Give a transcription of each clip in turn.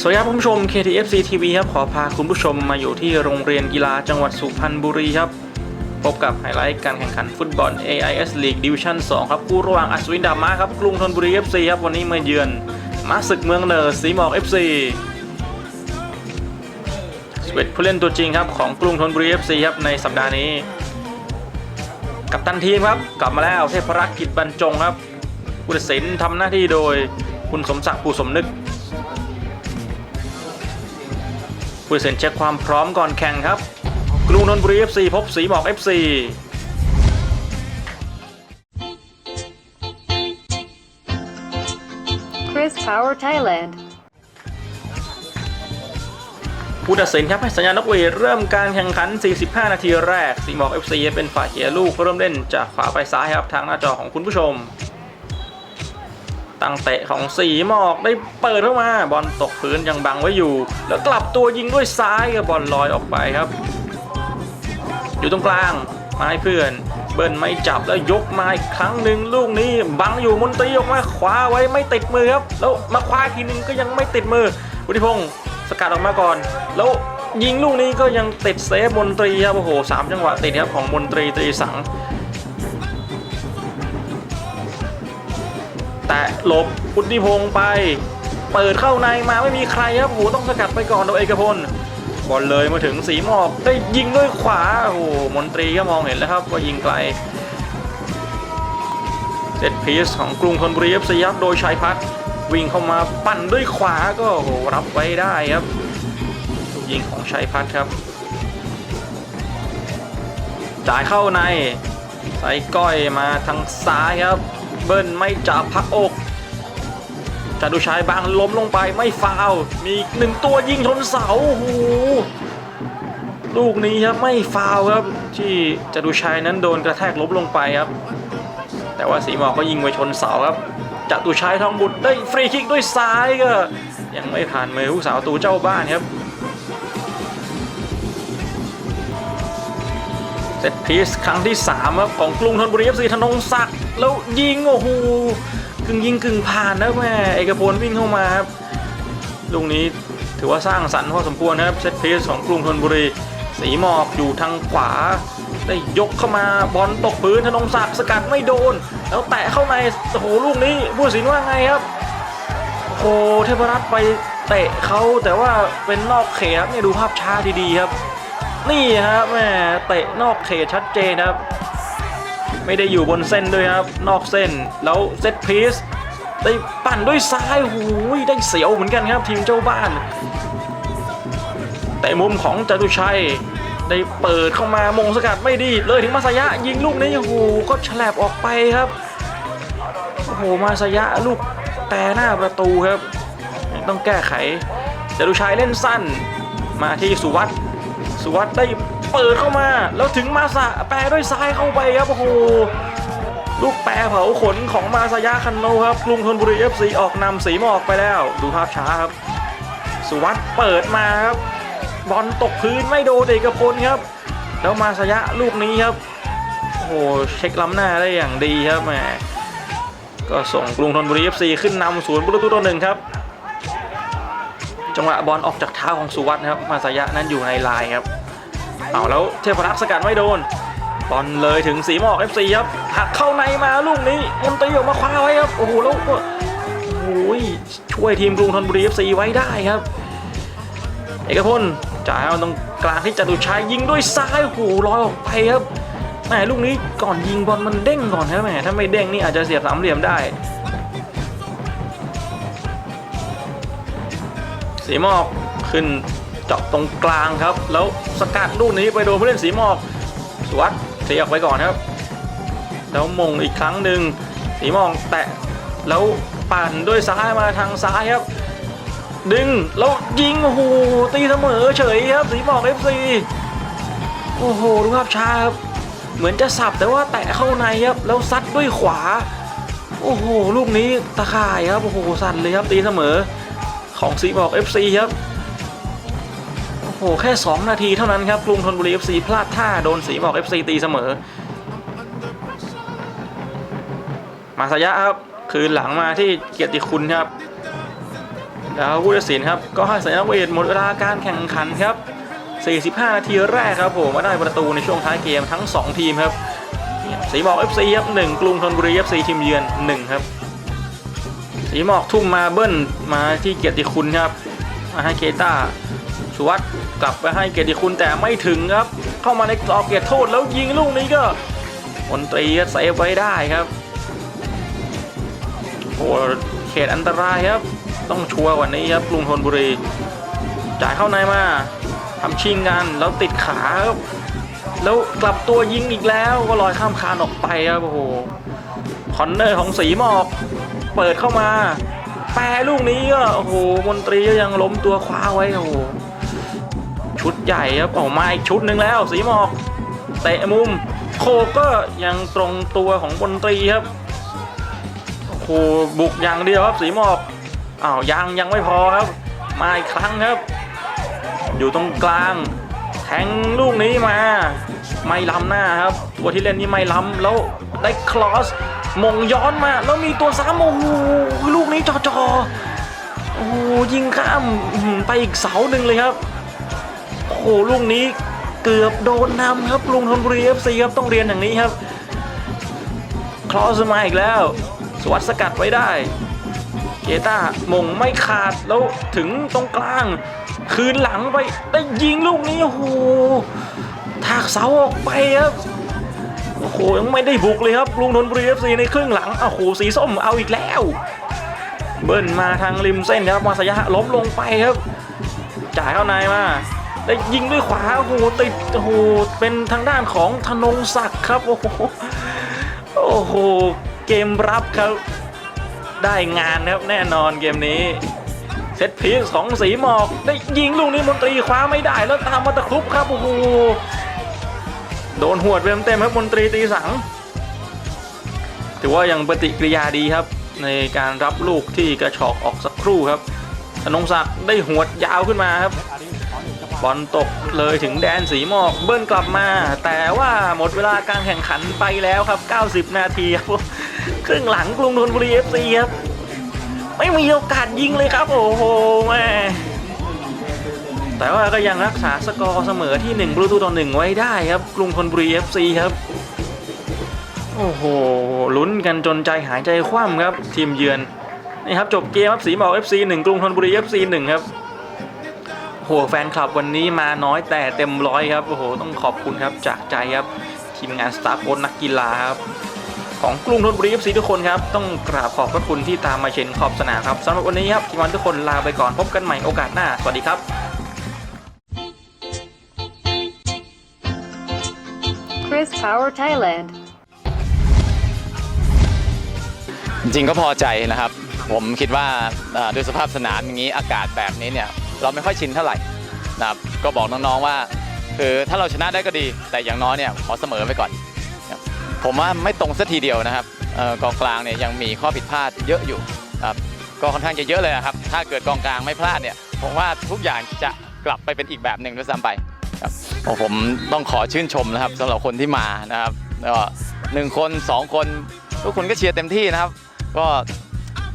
สวัสดีครับคุณผู้ชม KTFC TV ครับ ขอพาคุณผู้ชมมาอยู่ที่โรงเรียนกีฬาจังหวัดสุพรรณบุรีครับ พบกับไฮไลท์การแข่งขันฟุตบอล AIS League Division 2 ครับ คู่ระหว่างอัศวินดามาครับ กรุงธนบุรี FC ครับ วันนี้มาเยือนมาศึกเมืองเนอร์สีหมอก FC สเวตผู้เล่นตัวจริงครับ ของกรุงธนบุรี FC ครับ ในสัปดาห์นี้ กับตันทีมครับ กลับมาแล้วเทพรักษ์กิจบรรจงครับผู้ตัดสินทำหน้าที่โดยคุณสมศักดิ์ปูสมนึก ผู้ตัดสินเช็คความพร้อมก่อนแข่งครับ กรุงนนทบุรี FC พบสีหมอก FC Chris Power Thailand ผู้ตัดสินครับให้สัญญาณนกหวีดเริ่มการแข่งขัน 45 นาทีแรกสีหมอก FC เป็นฝ่ายเขียลูกเริ่มเล่นจากขวาไปซ้ายครับทางหน้าจอของคุณผู้ชม ตั้งเตะของสีหมอกได้เปิดเข้ามาบอลตกพื้นยังบังไว้อยู่ แล้วกลับตัวยิงด้วยซ้ายกับบอลลอยออกไปครับ อยู่ตรงกลางมาให้เพื่อนเบิ้ลไม่จับแล้วยกมาอีกครั้งหนึ่งลูกนี้บังอยู่มนตรีออกมาขวาไว้ไม่ติดมือครับแล้วมาคว้าอีกทีนึงก็ยังไม่ติดมือวุฒิพงศ์สกัดออกมาก่อน แล้วยิงลูกนี้ก็ยังติดเซฟมนตรีครับโอ้โหสามจังหวะติดครับของมนตรีตรีสัง แต่หลบพุทธิพงศ์ไป เปิดเข้าในมาไม่มีใครครับโอ้โหต้องสกัดไปก่อนโดยเอกพลบอลเลยมาถึงสีหมอกได้ยิงด้วยขวาโอ้โหมนตรีก็มองเห็นแล้วครับว่ายิงไกลเซตพีซของกรุงธนบุรีเอฟซีครับโดยชัยพัฒน์วิ่งเข้ามาปั่นด้วยขวาก็โหรับไว้ได้ครับลูกยิงของชัยพัฒน์ครับจ่ายเข้าในใส่ก้อยมาทางซ้ายครับ เบิ้ลไม่จับพักอกจตุชัยบางล้มลงไปไม่ฟาวมีหนึ่งตัวยิงชนเสาโอ้โหลูกนี้ครับไม่ฟาวครับที่จตุชัยนั้นโดนกระแทกล้มลงไปครับ แต่ว่าสีหมอกก็ยิงไปชนเสาครับจตุชัยทองบุตรได้ฟรีคิกด้วยซ้ายก็ยังไม่ผ่านมือผู้สาวตูเจ้าบ้านครับ เซตพีซครั้งที่3ครับของกรุงธนบุรีเอฟซีธนงศักดิ์แล้วยิงโอ้โหกึ่งยิงกึ่งผ่านนะแม่เอกพลวิ่งเข้ามาครับลูกนี้ถือว่าสร้างสรรค์พอสมควรนะครับเซตพีซของกรุงธนบุรีสีหมอกอยู่ทางขวา ได้ยกเข้ามาบอลตกพื้นธนงศักดิ์สกัดไม่โดน แล้วแตะเข้าในโอ้โหลูกนี้ผู้ตัดสินว่าไงครับโอ้โหเทพรัตน์ไปเตะเขาแต่ว่าเป็นนอกเขตครับเนี่ยดูภาพช้าดีๆครับ นี่ครับแม่เตะนอกเขตชัดเจนครับ ไม่ได้อยู่บนเส้นด้วยครับ นอกเส้นแล้วเซตพีซได้ปั่นด้วยซ้ายหูยได้เสียวเหมือนกันครับ ทีมเจ้าบ้านแต่มุมของจตุชัยได้เปิดเข้ามามงสกัดไม่ดีเลยถึงมาสยะยิงลูกนี้โอ้โหก็ฉลบออกไปครับโอ้โหมาสยะลูกแต่หน้าประตูครับ ต้องแก้ไขจตุชัยเล่นสั้นมาที่สุวัต สุวัสด์ได้เปิดเข้ามา แล้วถึงมาสะแปรด้วยซ้ายเข้าไปครับโอ้โหลูกแปรเผาขนของมาซายาคันโนครับกรุงธนบุรีเอฟซีออกนำสีมอกไปแล้ว ดูภาพช้าครับ สุวัสด์เปิดมาครับบอลตกพื้นไม่โดนเอกพลครับ แล้วมาซายะลูกนี้ครับโอ้โหเช็คล้ำหน้าได้อย่างดีครับแหมก็ส่งกรุงธนบุรีเอฟซีขึ้นนำศูนย์ประตูต่อหนึ่งครับจังหวะบอลออกจากเท้าของสุวัสด์นะครับ มาสายะนั้นอยู่ในลายครับ เอาแล้วเทพรักษ์สกัดไม่โดนบอลเลยถึงสีหมอก FC ครับหักเข้าในมาลูกนี้มนตรีออกมาคว้าไว้ครับโอ้โหแล้วก็โอ้โหช่วยทีมกรุงธนบุรี FC ไว้ได้ครับ เอกพลจ่ายเอาตรงกลางที่จตุชัยยิงด้วยซ้ายโอ้โหลอยออกไปครับแหมลูกนี้ก่อนยิงบอลมันเด้งก่อนครับแหมถ้าไม่เด้งนี่อาจจะเสียบสามเหลี่ยมได้สีหมอกขึ้น เจาะตรงกลางครับ แล้วสกัดลูกนี้ไปโดนผู้เล่นสีหมอกสวัสดเสียออกไปก่อนครับ แล้วมงอีกครั้งหนึ่งสีหมอกแตะแล้วปั่นด้วยซ้ายมาทางซ้ายครับ ดึงแล้วยิงโอ้โหตีเสมอเฉยครับ สีหมอก FC โอ้โหดูภาพช้าครับเหมือนจะสับแต่ว่าแตะเข้าในครับแล้วซัดด้วยขวา โอ้โหลูกนี้ตะข่ายครับโอ้โหสั่นเลยครับตีเสมอของสีบอก FC ครับ โอ้โห แค่ 2 นาทีเท่านั้นครับกรุงธนบุรี FC พลาดท่าโดนสีบอก FC ตีเสมอ มาสยะครับ คืนหลังมาที่เกียรติคุณครับ แล้วผู้ตัดสินครับ ก็ให้สัญญาณเวทหมดเวลาการแข่งขันครับ 45 นาทีแรกครับผมมาได้ประตูในช่วงท้ายเกมทั้ง 2 ทีมครับ สีหมอก FC ครับ1กรุงธนบุรี FC ทีมเยือน 1 ครับ สีหมอกทุ่มมาเบิ้ลมาที่เกียรติคุณครับ มาให้เคต้าสุวัสด์ กลับไปให้เกียรติคุณแต่ไม่ถึงครับ เข้ามาในกรอบเกียรติโทษแล้วยิงลูกนี้ก็มนตรีก็เซฟไว้ได้ครับโอ้เขตอันตรายครับ ต้องชัวร์กว่านี้ครับกรุงธนบุรี จ่ายเข้าในมาทำชิงกันแล้วติดขาครับแล้วกลับตัวยิงอีกแล้วก็ลอยข้ามคานออกไปครับโอ้โหคอนเนอร์ของสีหมอก เปิดเข้ามา แปรลูกนี้ก็โอ้โหมนตรีก็ยังล้มตัวคว้าไว้โอ้โห ชุดใหญ่ครับออกมาอีกชุดหนึ่งแล้ว สีหมอกเตะมุม โคก็ยังตรงตัวของมนตรีครับโอ้โหบุกอย่างเดียวครับสีหมอกอ้าวยังยังไม่พอครับ มาอีกครั้งครับ อยู่ตรงกลาง แทงลูกนี้มา ไม่ล้ำหน้าครับ ตัวที่เล่นนี่ไม่ล้ำแล้วได้คลอสมงย้อนมา แล้วมีตัวซ้ำโอ้โหลูกนี้จอจอโอ้ยิงข้ามไปอีกเสาหนึ่งเลยครับ ลูกนี้เกือบโดนนำครับลุงธนบุรีเอฟซีครับต้องเรียนอย่างนี้ครับ คลอสมาอีกแล้ว สวัสดสกัดไว้ได้ เกต้ามงไม่ขาดแล้วถึงตรงกลาง คืนหลังไปได้ยิงลูกนี้โอ้โหถากเสาออกไปครับโอ้โหยังไม่ได้บุกเลยครับลุงนนบุรีเอฟซีในครึ่งหลังโอ้โหสีส้มเอาอีกแล้ว เบิ้ลมาทางริมเส้นครับมาสยะล้มลงไปครับ จ่ายเข้าในมา ได้ยิงด้วยขวาโอ้โหติดโอ้โหเป็นทางด้านของธนงศักดิ์ครับโอ้โหโอ้โหเกมรับครับได้งานครับแน่นอนเกมนี้เซตพีซของสีหมอก ได้ยิงลูกนี้มนตรีคว้าไม่ได้แล้วตามมาตะครุบครับโอ้โหโดนหวดเต็มๆครับมนตรีตีสัง ถือว่ายังปฏิกิริยาดีครับ ในการรับลูกที่กระชอกออกสักครู่ครับ ธนงศักดิ์ได้หวดยาวขึ้นมาครับบอลตกเลยถึงแดนสีหมอกเบิ้ลกลับมา แต่ว่าหมดเวลาการแข่งขันไปแล้วครับ 90 นาทีครับครึ่งหลังกรุงธนบุรี FC ครับ ไม่มีโอกาสยิงเลยครับ โอ้โหแม่แต่ว่าก็ยังรักษาสกอร์เสมอที่1ประตูต่อ1ไว้ได้ครับ กรุงธนบุรี FC ครับ โอ้โหลุ้นกันจนใจหายใจคว่ำครับ ทีมเยือน นี่ครับจบเกมครับสีหมอก FC 1กรุงธนบุรี FC 1ครับโหแฟนคลับวันนี้มาน้อยแต่เต็มร้อยครับโอ้โหต้องขอบคุณครับจากใจครับทีมงานสตาฟโค้ชนักกีฬาครับของกรุงธนบุรี FC ทุกคนครับต้องกราบขอบพระคุณที่ตามมาเชียร์ขอบสนามครับสำหรับวันนี้ครับทีมงานทุกคนลาไปก่อนพบกันใหม่โอกาสหน้าสวัสดีครับ Chris Power Thailand. จริงๆก็พอใจนะครับ ผมคิดว่าด้วยสภาพสนามอย่างนี้อากาศแบบนี้เนี่ยเราไม่ค่อยชินเท่าไหร่นะครับก็บอกน้องๆว่า คือถ้าเราชนะได้ก็ดี แต่อย่างน้อยเนี่ยขอเสมอไปก่อน ผมว่าไม่ตรงสักทีเดียวนะครับกองกลางเนี่ยยังมีข้อผิดพลาดเยอะอยู่ครับก็ค่อนข้างจะเยอะเลยครับ ถ้าเกิดกองกลางไม่พลาดเนี่ยผมว่าทุกอย่างจะกลับไปเป็นอีกแบบหนึ่งด้วยซ้ำไปครับผมต้องขอชื่นชมนะครับสำหรับคนที่มานะครับก็หนึ่งคนสองคน ทุกคนก็เชียร์เต็มที่นะครับ ก็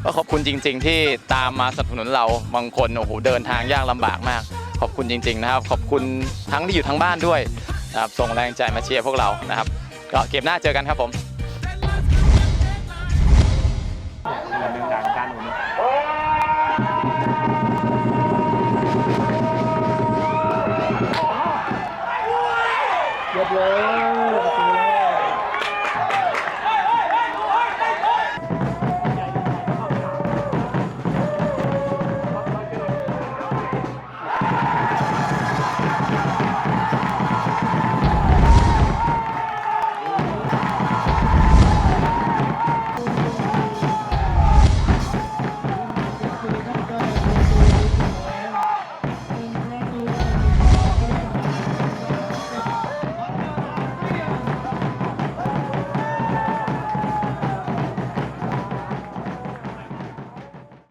ก็ขอบคุณจริง ๆ ที่ตามมาสนับสนุนเราบางคนโอ้โหเดินทางยากลำบากมาก ขอบคุณจริง ๆ นะครับ ขอบคุณทั้งที่อยู่ทั้งบ้านด้วยนะครับส่งแรงใจมาเชียร์พวกเรานะครับ ก็เก็บหน้าเจอกันครับผมเยบร้อย